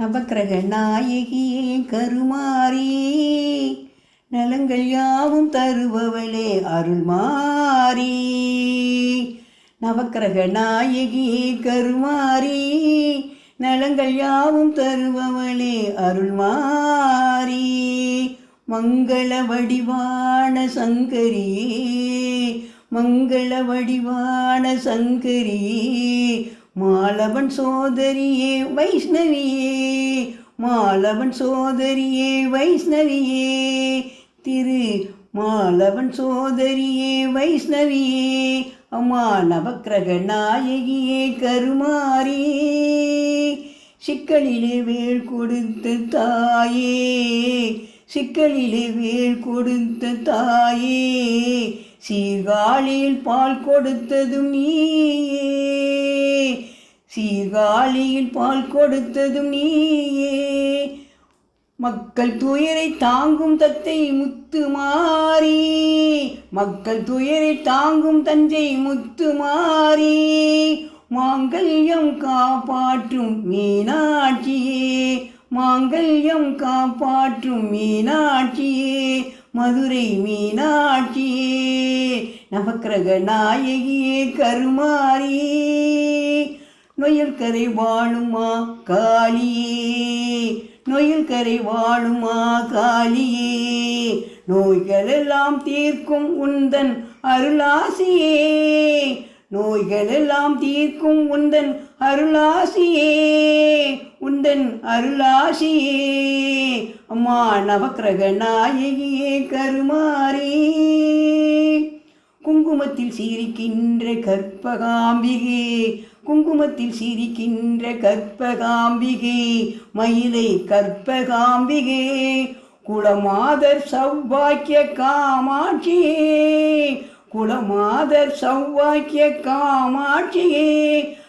நவக்கிரக நாயகியே கருமாரி நலங்கள் யாவும் தருபவளே அருள்மாரி நவக்கிரக நாயகியே கருமாரி நலங்கள் யாவும் தருபவளே அருள்மாரி மங்கள வடிவான சங்கரியே மங்கள வடிவான சங்கரியே மாலவன் சோதரியே வைஷ்ணவியே. மாலவன் சோதரியே வைஷ்ணவியே. திரு மாலவன் சோதரியே வைஷ்ணவியே. அம்மா நவக்கிரக நாயகியே கருமாரி சிக்கலிலே வேல் கொடுத்த தாயே. சிக்கலிலே வேல் கொடுத்த தாயே சீர்காழியில் பால் கொடுத்ததும் நீயே. சீர்காழியில் பால் கொடுத்ததும் நீயே. மக்கள் துயரை தாங்கும் தத்தை முத்து மாறி மக்கள் துயரை தாங்கும் தஞ்சை முத்து மாறி மாங்கல்யம் காப்பாற்றும் மீனாட்சியே மாங்கல்யம் காப்பாற்றும் மீனாட்சியே மதுரை மீனாட்சியே நவக்கிரக நாயகியே கருமாரி நொயல் கரை வாழுமா காளியே நொயல் கரை வாழுமா காளியே நோய்களெல்லாம் தீர்க்கும் உந்தன் அருளாசியே நோய்களெல்லாம் தீர்க்கும் உந்தன் அருளாசியே உந்தன் அருளாசியே. அம்மா நவக்கிரக நாயகியே கருமாரி குங்குமத்தில் சீரிக்கின்ற கற்பகாம்பிகே குங்குமத்தில் சீரிக்கின்ற கற்பகாம்பிகே மயிலை கற்பகாம்பிகே. குளமாதர் சௌபாக்கிய காமாட்சியே குலமாதர் சௌவாக்கிய காமாட்சியே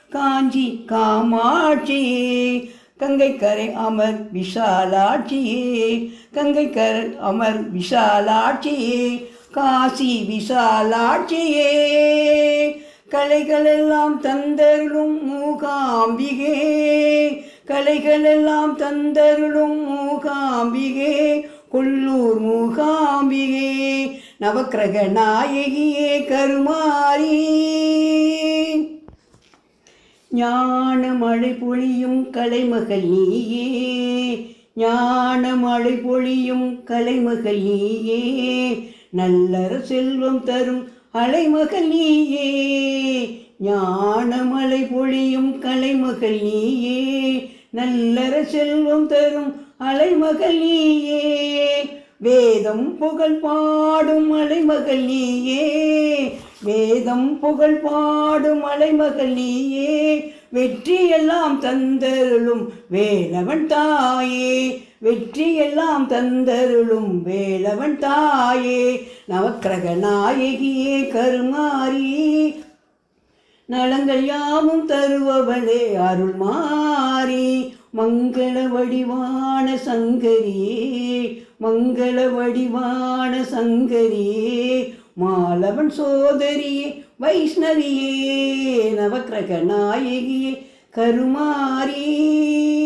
காஞ்சி காமாட்சியே. கங்கைக்கரை அமர் விஷாலாட்சியே கங்கைக்கரை அமர் விஷாலாட்சியே காசி விஷாலாட்சியே கலைகளெல்லாம் தந்தருளும் மூகாம்பிகே கலைகளெல்லாம் தந்தருளும் மூகாம்பிகே கொல்லூர் மூகாம்பிகே. நவக்கிரக நாயகியே கருமாரி ஞான மழை பொழியும் கலைமகள் நீயே. ஞான மழை பொழியும் கலைமகள் நீயே. நல்லற செல்வம் தரும் அலைமகள் நீயே. ஞானமலை பொழியும் கலைமகள் நீயே. நல்லற செல்வம் தரும் அலைமகள் நீயே. வேதம் புகழ் பாடும் அலைமகள் நீயே. வேதம் புகழ் பாடும் அலைமகள் நீயே. வெற்றியெல்லாம் தந்தருளும் வேலவன் தாயே. வெற்றியெல்லாம் தந்தருளும் வேலவன் தாயே. நவக்கிரக நாயகியே கருமாரி நலங்கள் யாவும் தருபவளே அருள் மாறி. மங்கள வடிவான சங்கரியே மங்கள வடிவான சங்கரியே மாலவன் சோதரியே வைஷ்ணவியே நவக்கிரக நாயகியே கருமாரியே